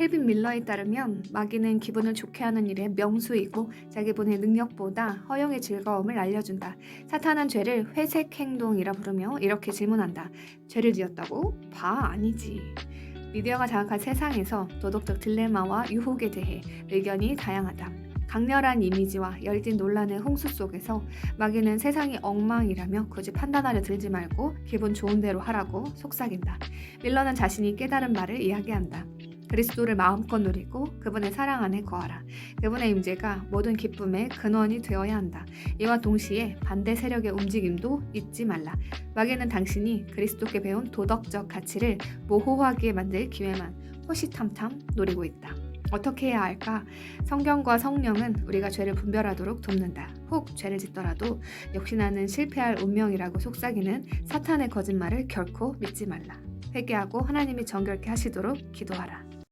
켈빈 밀러에 따르면 마귀는 기분을 좋게 하는 일의 명수이고 자기분의 능력보다 허영의 즐거움을 알려준다. 사탄은 죄를 회색 행동이라 부르며 이렇게 질문한다. 죄를 지었다고? 봐 아니지. 미디어가 장악한 세상에서 도덕적 딜레마와 유혹에 대해 의견이 다양하다. 강렬한 이미지와 열띤 논란의 홍수 속에서 마귀는 세상이 엉망이라며 굳이 판단하려 들지 말고 기분 좋은 대로 하라고 속삭인다. 밀러는 자신이 깨달은 말을 이야기한다. 그리스도를 마음껏 누리고 그분의 사랑 안에 거하라. 그분의 임재가 모든 기쁨의 근원이 되어야 한다. 이와 동시에 반대 세력의 움직임도 잊지 말라. 마귀는 당신이 그리스도께 배운 도덕적 가치를 모호하게 만들 기회만 호시탐탐 노리고 있다. 어떻게 해야 할까? 성경과 성령은 우리가 죄를 분별하도록 돕는다. 혹 죄를 짓더라도 역시 나는 실패할 운명이라고 속삭이는 사탄의 거짓말을 결코 믿지 말라. 회개하고 하나님이 정결케 하시도록 기도하라.